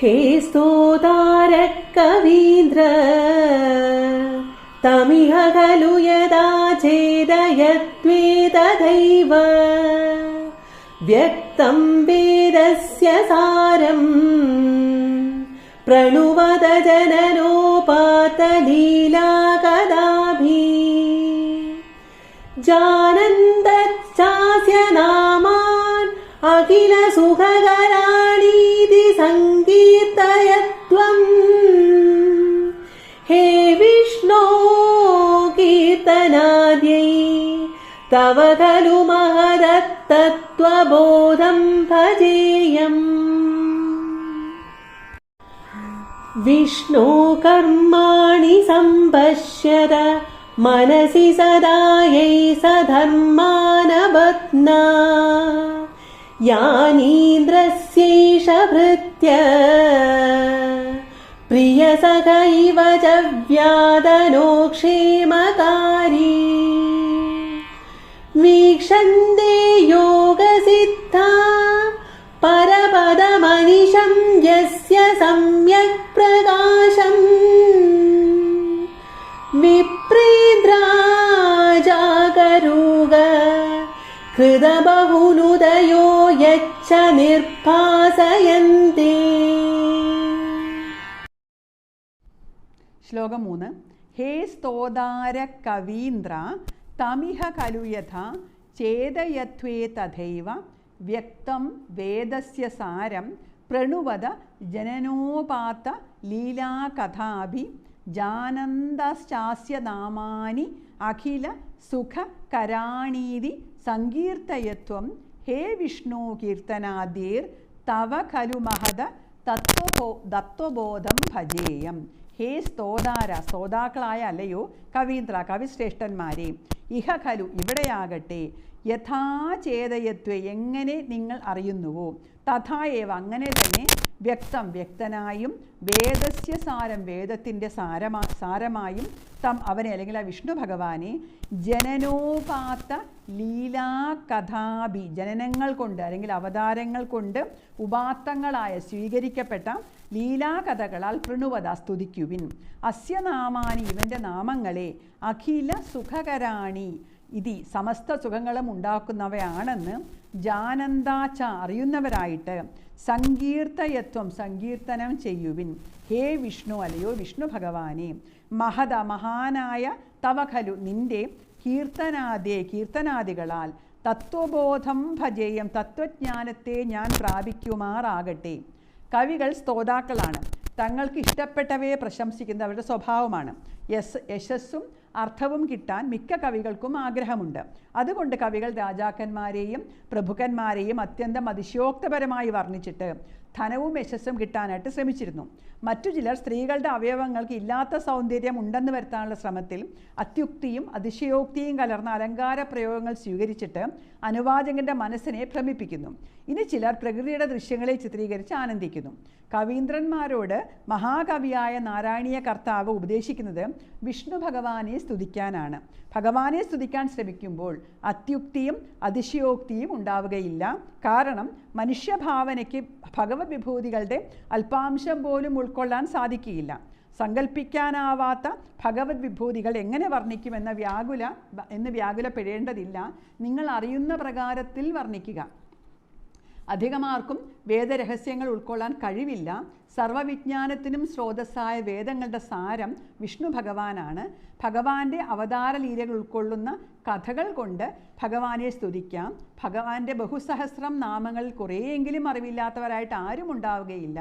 हे स्तोतारकवीन्द्र तमिह खलु यदा चेदयत्वे तथैव व्यक्तं वेदस्य सारम् प्रणुवद जननोपातलीला कदाभि जानन्दच्चास्य नामान् अखिल तव खलु महदत्तत्त्वबोधं भजेयम् विष्णो कर्माणि सम्पश्यत मनसि सदा यै सधर्मानबध्ना यानीन्द्रस्यैष भृत्य प्रियसख इव च व्यादनो वीक्षन्ते योगसिद्धा परपदमनिशं यस्य सम्यक् प्रकाशम् विप्रेन्द्राजागरूग कृतबहुनुदयो यच्च निर्भासयन्ते ശ്ലോകം മൂന്ന് ഹേ സ്തോതാര കവീന്ദ്ര തമിഹ കലു യഥ ചേതയത്വേ തഥൈവ വ്യക്തം വേദസ്യ സാരം പ്രണുവത ജനനോപാത്ത ലീലാകഥാഭി ജാനന്ദശ്ചാസ്യ നാമാനി അഖില സുഖ കരാണീതി സങ്കീർത്തയത്വം ഹേ വിഷ്ണു കീർത്തനാദീർ തവ ഖലു മഹത തത്വബോ തത്വബോധം ഭജേയം. ഹേ സ്തോതാര സ്തോതാക്കളായ അല്ലയോ? കവീന്ദ്ര കവിശ്രേഷ്ഠന്മാരെ. ഇഹ ഖലു ഇവിടെയാകട്ടെ യഥാചേതയത്വെ എങ്ങനെ നിങ്ങൾ അറിയുന്നുവോ? തഥായേവ അങ്ങനെ തന്നെ വ്യക്തം വ്യക്തനായും വേദസ്യ സാരം വേദത്തിന്റെ സാരമാ സാരമായും തം അവനെ അല്ലെങ്കിൽ ആ വിഷ്ണു ഭഗവാനെ ജനനോപാത്ത ലീലാകഥാഭി ജനനങ്ങൾ കൊണ്ട് അല്ലെങ്കിൽ അവതാരങ്ങൾ കൊണ്ട് ഉപാത്തങ്ങളായ സ്വീകരിക്കപ്പെട്ട ലീലാകഥകളാൽ പ്രണുവത സ്തുതിക്കുവിൻ. അസ്യ നാമാനി ഇവന്റെ നാമങ്ങളെ അഖില സുഖകരാണി ഇതി സമസ്ത സുഖങ്ങളും ഉണ്ടാക്കുന്നവയാണെന്ന് ജാനന്താച്ച അറിയുന്നവരായിട്ട് സങ്കീർത്തയത്വം സങ്കീർത്തനം ചെയ്യുവിൻ. ഹേ വിഷ്ണു അല്ലയോ വിഷ്ണു ഭഗവാനെ മഹത മഹാനായ തവഖലു നിന്റെ കീർത്തനാദേ കീർത്തനാദികളാൽ തത്വബോധം ഭജേയം തത്വജ്ഞാനത്തെ ഞാൻ പ്രാപിക്കുമാറാകട്ടെ. കവികൾ സ്തോതാക്കളാണ്. തങ്ങൾക്ക് ഇഷ്ടപ്പെട്ടവയെ പ്രശംസിക്കുന്നവരുടെ സ്വഭാവമാണ്. യശസ്സും അർത്ഥവും കിട്ടാൻ മിക്ക കവികൾക്കും ആഗ്രഹമുണ്ട്. അതുകൊണ്ട് കവികൾ രാജാക്കന്മാരെയും പ്രഭുക്കന്മാരെയും അത്യന്തം അതിശയോക്തപരമായി വർണിച്ചിട്ട് ധനവും യശസ്സും കിട്ടാനായിട്ട് ശ്രമിച്ചിരുന്നു. മറ്റു ചിലർ സ്ത്രീകളുടെ അവയവങ്ങൾക്ക് ഇല്ലാത്ത സൗന്ദര്യം ഉണ്ടെന്ന് വരുത്താനുള്ള ശ്രമത്തിൽ അത്യുക്തിയും അതിശയോക്തിയും കലർന്ന അലങ്കാര പ്രയോഗങ്ങൾ സ്വീകരിച്ചിട്ട് അനുവാചകന്റെ മനസ്സിനെ ഭ്രമിപ്പിക്കുന്നു. ഇനി ചിലർ പ്രകൃതിയുടെ ദൃശ്യങ്ങളെ ചിത്രീകരിച്ച് ആനന്ദിക്കുന്നു. കവീന്ദ്രന്മാരോട് മഹാകവിയായ നാരായണീയ കർത്താവ് ഉപദേശിക്കുന്നത് വിഷ്ണു ഭഗവാനെ സ്തുതിക്കാനാണ്. ഭഗവാനെ സ്തുതിക്കാൻ ശ്രമിക്കുമ്പോൾ അത്യുക്തിയും അതിശയോക്തിയും ഉണ്ടാവുകയില്ല. കാരണം മനുഷ്യഭാവനയ്ക്ക് ഭഗവത് വിഭൂതികളുടെ അല്പാംശം പോലും ഉൾക്കൊള്ളാൻ സാധിക്കുകയില്ല. സങ്കല്പിക്കാനാവാത്ത ഭഗവത് വിഭൂതികൾ എങ്ങനെ വർണിക്കുമെന്ന വ്യാകുല എന്ന് വ്യാകുലപ്പെടേണ്ടതില്ല. നിങ്ങൾ അറിയുന്ന പ്രകാരത്തിൽ വർണിക്കുക. അധികമാർക്കും വേദരഹസ്യങ്ങൾ ഉൾക്കൊള്ളാൻ കഴിവില്ല. സർവവിജ്ഞാനത്തിനും സ്രോതസ്സായ വേദങ്ങളുടെ സാരം വിഷ്ണു ഭഗവാനാണ്. ഭഗവാന്റെ അവതാര ലീലകൾ ഉൾക്കൊള്ളുന്ന കഥകൾ കൊണ്ട് ഭഗവാനെ സ്തുതിക്കാം. ഭഗവാന്റെ ബഹുസഹസ്രം നാമങ്ങളിൽ കുറേയെങ്കിലും അറിവില്ലാത്തവരായിട്ട് ആരും ഉണ്ടാവുകയില്ല.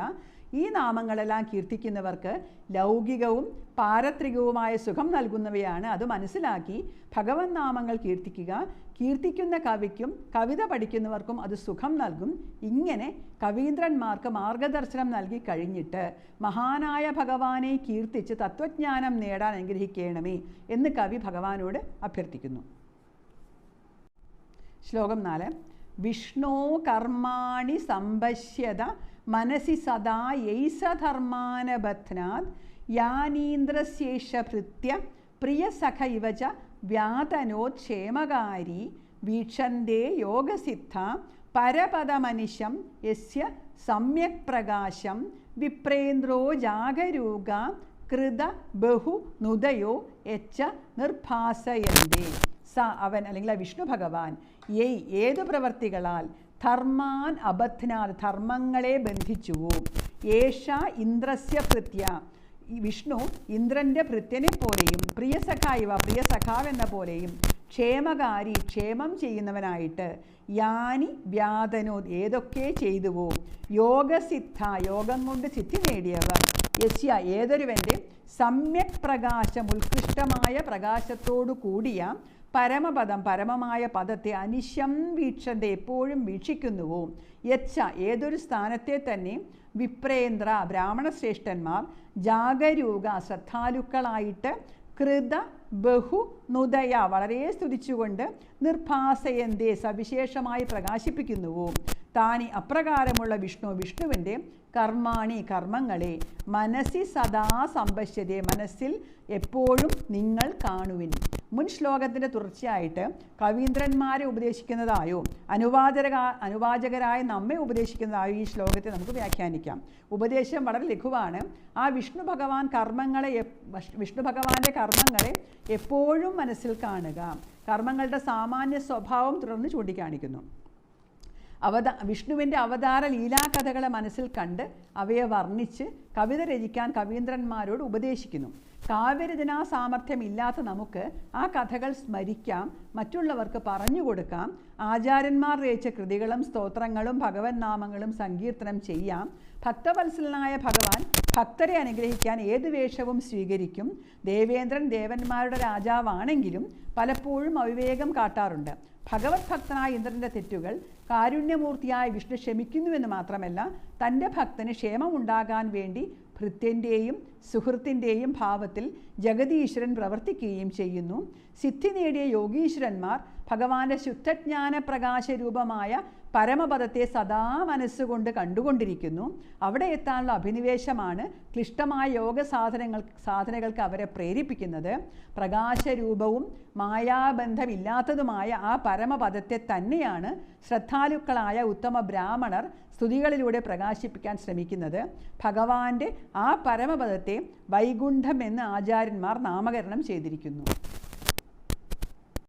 ഈ നാമങ്ങളെല്ലാം കീർത്തിക്കുന്നവർക്ക് ലൗകികവും പാരത്രികവുമായ സുഖം നൽകുന്നവയാണ്. അത് മനസ്സിലാക്കി ഭഗവൻ നാമങ്ങൾ കീർത്തിക്കുക. കീർത്തിക്കുന്ന കവിക്കും കവിത പഠിക്കുന്നവർക്കും അത് സുഖം നൽകും. ഇങ്ങനെ കവീന്ദ്രന്മാർക്ക് മാർഗദർശനം നൽകി കഴിഞ്ഞിട്ട് മഹാനായ ഭഗവാനെ കീർത്തിച്ച് തത്വജ്ഞാനം നേടാൻ അനുഗ്രഹിക്കണമേ എന്ന് കവി ഭഗവാനോട് അഭ്യർത്ഥിക്കുന്നു. ശ്ലോകം നാല്. വിഷ്ണോ കർമാണി സമ്പശ്യത മനസി സദാ യൈസധർമാനബധ്നാത് യാനീന്ദ്രശേഷ ഭൃത്യ പ്രിയസഖ ഇവ ച വ്യാതനോക്ഷേമകാരി വീക്ഷന്തേ യോഗസിദ്ധ പരപദമനിശം യസ്യ സമ്യക് പ്രകാശം വിപ്രേന്ദ്രോ ജാഗരൂക കൃത ബഹു നുദയോ എച്ച നിർഭാസയന്തേ. സ അവൻ അല്ലെങ്കിൽ ആ വിഷ്ണു ഭഗവാൻ ഏയ് ഏതു പ്രവർത്തികളാൽ ധർമാൻ അബധ്നാത് ധർമ്മങ്ങളെ ബന്ധിച്ചുവോ ഏഷ ഇന്ദ്രസ്യ ഭൃത്യ വിഷ്ണു ഇന്ദ്രന്റെ ഭൃത്യനെ പോലെയും പ്രിയ സഖായിവ പ്രിയ സഖാവ് എന്ന പോലെയും ക്ഷേമകാരി ക്ഷേമം ചെയ്യുന്നവനായിട്ട് യാനി വ്യാധനോ ഏതൊക്കെ ചെയ്തുവോ യോഗസിദ്ധ യോഗം കൊണ്ട് സിദ്ധി നേടിയവർ. യസ്യ ഏതൊരുവന്റെ സമ്യക് പ്രകാശം ഉത്കൃഷ്ടമായ പ്രകാശത്തോടു കൂടിയ പരമപദം പരമമായ പദത്തെ അനിശം വീക്ഷന്റെ എപ്പോഴും വീക്ഷിക്കുന്നുവോ? യച്ഛ ഏതൊരു സ്ഥാനത്തെ തന്നെ വിപ്രേന്ദ്ര ബ്രാഹ്മണശ്രേഷ്ഠന്മാർ ജാഗരൂക ശ്രദ്ധാലുക്കളായിട്ട് കൃത ബഹു നുദയ വളരെ സ്തുതിച്ചുകൊണ്ട് നിർഭാസയന്തേ സവിശേഷമായി പ്രകാശിപ്പിക്കുന്നുവോ? താനി അപ്രകാരമുള്ള വിഷ്ണു വിഷ്ണുവിന്റെ കർമാണി കർമ്മങ്ങളെ മനസ്സി സദാ സമ്പശ്യതയെ മനസ്സിൽ എപ്പോഴും നിങ്ങൾ കാണുവിൻ. മുൻ ശ്ലോകത്തിന്റെ തുടർച്ചയായിട്ട് കവീന്ദ്രന്മാരെ ഉപദേശിക്കുന്നതായോ അനുവാചക അനുവാചകരായ നമ്മെ ഉപദേശിക്കുന്നതായോ ഈ ശ്ലോകത്തെ നമുക്ക് വ്യാഖ്യാനിക്കാം. ഉപദേശം വളരെ ലഘുവാണ്. ആ വിഷ്ണു ഭഗവാൻ കർമ്മങ്ങളെ വിഷ്ണു ഭഗവാന്റെ കർമ്മങ്ങളെ എപ്പോഴും മനസ്സിൽ കാണുക. കർമ്മങ്ങളുടെ സാമാന്യ സ്വഭാവം തുടർന്ന് ചൂണ്ടിക്കാണിക്കുന്നു. അവത വിഷ്ണുവിന്റെ അവതാര ലീലാകഥകളെ മനസ്സിൽ കണ്ട് അവയെ വർണിച്ച് കവിത രചിക്കാൻ കവീന്ദ്രന്മാരോട് ഉപദേശിക്കുന്നു. കാവ്യരചനാ സാമർഥ്യമില്ലാത്ത നമുക്ക് ആ കഥകൾ സ്മരിക്കാം മറ്റുള്ളവർക്ക് പറഞ്ഞു കൊടുക്കാം ആചാര്യന്മാർ രചിച്ച കൃതികളും സ്തോത്രങ്ങളും ഭഗവൻ നാമങ്ങളും സങ്കീർത്തനം ചെയ്യാം. ഭക്തവത്സലനായ ഭഗവാൻ ഭക്തരെ അനുഗ്രഹിക്കാൻ ഏത് വേഷവും സ്വീകരിക്കും. ദേവേന്ദ്രൻ ദേവന്മാരുടെ രാജാവാണെങ്കിലും പലപ്പോഴും അവിവേകം കാട്ടാറുണ്ട്. ഭഗവത് ഭക്തനായ ഇന്ദ്രന്റെ തെറ്റുകൾ കാരുണ്യമൂർത്തിയായ വിഷ്ണു ക്ഷമിക്കുന്നുവെന്ന് മാത്രമല്ല തന്റെ ഭക്തന് ക്ഷേമമുണ്ടാകാൻ വേണ്ടി ഭൃത്യന്റെയും സുഹൃത്തിന്റെയും ഭാവത്തിൽ ജഗതീശ്വരൻ പ്രവർത്തിക്കുകയും ചെയ്യുന്നു. സിദ്ധി നേടിയ യോഗീശ്വരന്മാർ ഭഗവാന്റെ ശുദ്ധജ്ഞാന പ്രകാശ രൂപമായ പരമപദത്തെ സദാ മനസ്സുകൊണ്ട് കണ്ടുകൊണ്ടിരിക്കുന്നു. അവിടെ എത്താനുള്ള അഭിനിവേശമാണ് ക്ലിഷ്ടമായ യോഗ സാധനങ്ങൾ സാധനകൾക്ക് അവരെ പ്രേരിപ്പിക്കുന്നത്. പ്രകാശരൂപവും മായാബന്ധമില്ലാത്തതുമായ ആ പരമപദത്തെ തന്നെയാണ് ശ്രദ്ധാലുക്കളായ ഉത്തമ ബ്രാഹ്മണർ സ്തുതികളിലൂടെ പ്രകാശിപ്പിക്കാൻ ശ്രമിക്കുന്നത്. ഭഗവാന്റെ ആ പരമപദത്തെ വൈകുണ്ഠം എന്ന് ആചാര്യന്മാർ നാമകരണം ചെയ്തിരിക്കുന്നു.